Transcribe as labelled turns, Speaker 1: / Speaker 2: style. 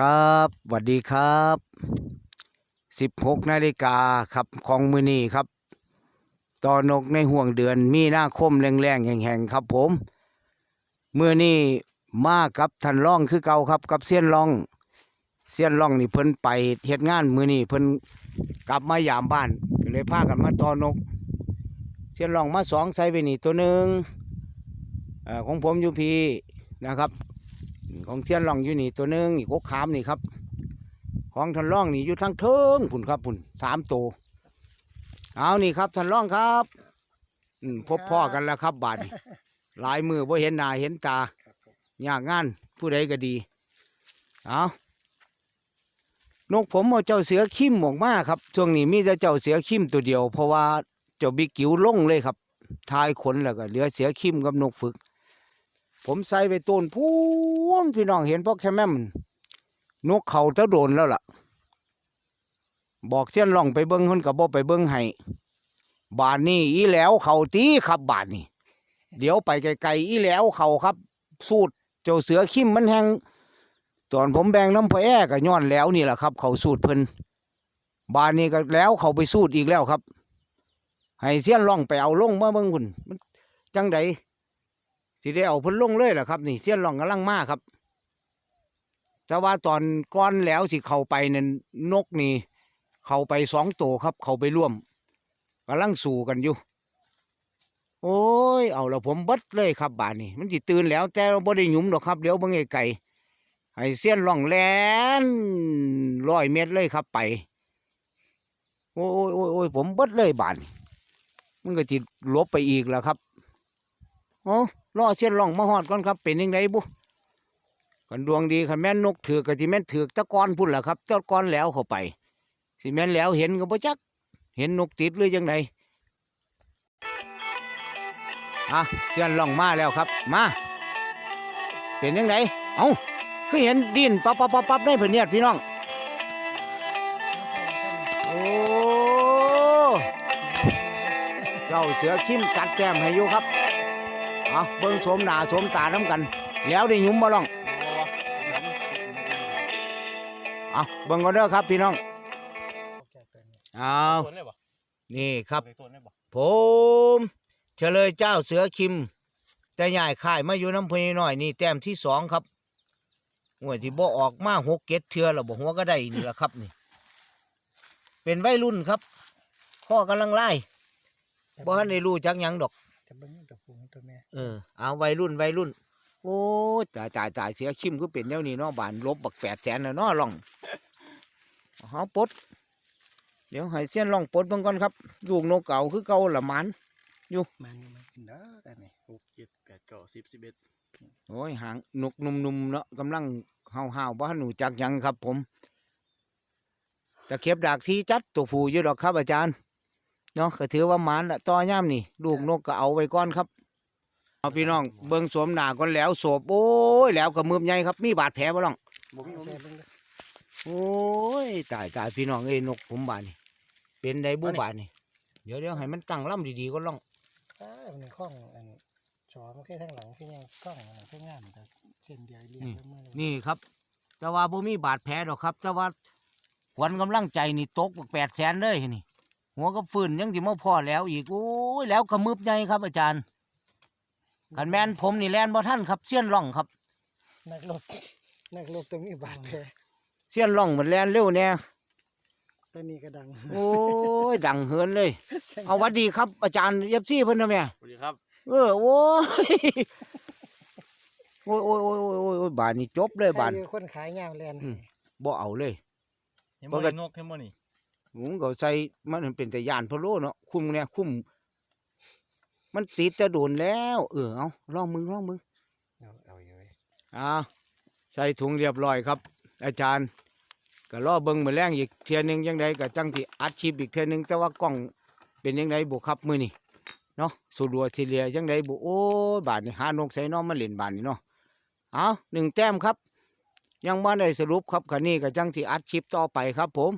Speaker 1: ครับสวัสดีครับสิบหกนาฬิกาครับของมือนี้ครับต่อนกในห่วงเดือนมีนาคมแรงๆแห่งๆครับผมมือนี้มากับท่านร่องคือเก่าครับ กับเซียนร่องเซียนร่องนี่เพิ่นไปเฮ็ดงานมือนี้เพิ่นกลับมายามบ้านก็เลยพากันมาต่อนกเซียนร่องมาสองไซไปนี่ตัวหนึ่งของผมอยู่พีนะครับ ของเซียนร่องอยู่นี่ตัวหนึ่งอีกกกขามนี่ครับ ของท่านร่องนี่อยู่ทั้งเทิงผุนครับผุนสามตัวเอานี่ครับท่านร่องครับอืมพบพ่อกันแล้วครับบาดนี้หลายมือบ่เห็นหน้าเห็นตายากงานผู้ใดก็ดีเอานกผมเอาเจ้าเสือขิมออกมาครับช่วงนี้มีแต่เจ้าเสือขิมตัวเดียว เพราะว่าเจ้าบิ๊กกิ๋วลงเลยครับทายขนแล้วก็เหลือเสือขิมกับนกฝึก ผมใส่ไปต้นพูนพี่น้องเห็นพวกแคมแม่มนกเขาตะโดนแล้วล่ะ บอกเส้นล่องไปเบิ้งคนกับบ่ไปเบิ้งให้บานนี้อีแล้วเขาตีครับบานนี้เดี๋ยวไปไกลๆอีแล้วเขาครับ สูตรเจ้าเสือขิมมันแหงตอนผมแบ่งน้ำพอแอก็ย้อนแล้วนี่แหละครับ เขาสูตรเพิ่นบานนี้ก็แล้วเขาไปสูตรอีกแล้วครับ ให้เสี้ยนล่องไปเอาลงมาเบิ้งคุณมันจังใด สิได้เอาเพิ่นลงเลยแหละครับ นี่เสี้ยนลองกำลังมาครับ แต่ว่าตอนก้อนแล้วสิเข้าไปนั่นนกนี่ เข้าไปสองตัวครับ เข้าไปร่วมกำลังสู่กันอยู่ โอ้ย เอาละผมบิดเลยครับบานนี้มันสิตื่นแล้ว แต่บ่ได้หยุมดอกครับเดี๋ยวเบิ่งไกลๆให้เสี้ยนล่องแลนร้อยเมตรเลยครับไป โอ้ยโอ้ยโอ้ยผมเบิดเลยบานนี้มันก็จิลบไปอีกแล้วครับ โอ้ รอเส้นล่องมาหอดก่อนครับ เป็นยังไงบุกันดวงดีคันแม่นนกถือกกะสิแม่นถือกตะกอนพุ่นแหละครับตะกอนแล้วเข้าไปสิแม่นแล้วเห็นก็บ่จัก เห็นนกติดหรือยังไงอะเส้นล่องมาแล้วครับ มาเป็นยังไงเอ้าคือเห็นดินปั๊บปั๊บปั๊บปั๊บในเพื่นเนียดพี่น้องโอ้เจ้าเสือขิมกัดแก้มให้อยู่ครับ เอาเบิ่งโสมหน้าโสมตาน้ำกัน แล้วได้ยุมบ่ล่องเอาเบิ่งก็เด้อครับพี่น้องเอา
Speaker 2: นี่
Speaker 1: ครับผมเฉลยเจ้าเสือคิม แต่ใหญ่ข่ายมาอยู่น้ำพญน้อยนี่แต้มที่สองครับหัวที่บ่ออกมาหกเก็ดเทือแล้วบ่หัวก็ได้นี่แหละครับนี่ เป็นวัยรุ่นครับ ข้อกำลังไล่บ่ทันได้รู้จักยังดอก
Speaker 3: จะเบิ้งตัวผู้ตัวแม่
Speaker 1: เออเอาวัยรุ่นวัยรุ่น โอ้ยจ่ายจ่ายจ่ายเสียคิมก็เป็นแนวนี้เนาะบานลบบักแปดแสนแล้วเนาะล่องเอาปลดเดี๋ยวให้เสี้ยนล่องปลดเบิ่งก่อนครับลูกนกเก่าคือเก่าละหมัน
Speaker 3: มันนี่มันกินเด้อกันนี่
Speaker 2: หกเจ็ดแปดเก้าสิบสิบเอ็ด
Speaker 1: โอ้ยหางนกหนุ่มๆเนาะกำลังห้าวห้าวๆบ้านหนูจักหยังครับผมตะเข็บดากที่จัดตัวผู้อยู่ดอกครับอาจารย์ เนาะก็ถือว่าหมันละต่อย่ามนี่ลูกนกก็เอาไว้ก่อนครับ เอาพี่น้องเบิ่งสวมหน้าก่อนแล้วโศบโอ้ยแล้วก็มือใหญ่ครับมีบาดแผลบ่ล่อง
Speaker 2: บ่มีบ่มี
Speaker 3: ใช่เบิ้งเด้อ
Speaker 1: โอ้ยตายตายพี่น้องเอ้ยนกผมบานนี่เป็นไดบุบานนี่เดี๋ยวเดี๋ยวให้มันตั้งลำดีๆก็ล่อง
Speaker 3: อ้ามันคล้องอันชอมันแค่ทางหลังแค่ยังกล้องอันนั้นแค่งามแต่เส้นเดียวเรียงแล้วมือเลย
Speaker 1: นี่ครับ แต่ว่าบ่มีบาดแผลดอกครับ แต่ว่าขวัญกำลังใจนี่ตกแปดแสนเลยนี่ หัวก็ฟื้นยังสิมาพอแล้วอีกโอ้ยแล้วกระมึบใหญ่ครับ อาจารย์ขันแมนผมนี่แลนบ่ท่านครับเสี้ยนล่องครับ
Speaker 3: นักรบนักรบต้องมีบาดแผล
Speaker 1: เสี้ยนล่องมันแลนเร็วแน่
Speaker 3: ตัวนี้ก็ดัง
Speaker 1: โอ้ยดังเหินเลย เอาหวัดดีครับ อาจารย์เย็บซี่เพิ่นนะแม่
Speaker 2: สวัสดีครับ
Speaker 1: เออโอ้ยโอ้ยโอ้ยโอ้ยโอ้ยโอ้ยโอ้ยบานนี่จบเลยบาน
Speaker 3: ใครอยู่คนขายยามแลน
Speaker 1: อืมบ่เอาเลย
Speaker 2: เห็น
Speaker 1: ป
Speaker 2: บ่
Speaker 1: กติ
Speaker 2: เห็นนกเห็นบ่นี่
Speaker 1: ผมก็ใส่มันเป็นแต่ยานพะโลเนาะคุ้มเนี่ยคุ้มมันติดจะโดนแล้ว เออเอาลองมึงลองมึง
Speaker 3: เอาเอาอยู่เว้ย
Speaker 1: อ่าใส่ถุงเรียบร้อยครับ อาจารย์ก็รอเบิ่งมือแรงอีกเทียหนึงยังไดก็จังที่อัดคลิปอีกเทียหนึงแต่ว่ากล้องเป็นยังไงบุครับมือนี่เนาะสุดัวสิเลียยังไดบุโอ้ยบาทนี่หานกใส่น้องมาเล่นบาทนี่เนาะเอาหนึ่งแต้มครับ ยังบ่ได้สรุปครับคันนี้ก็จังที่อัดคลิปต่อไปครับผม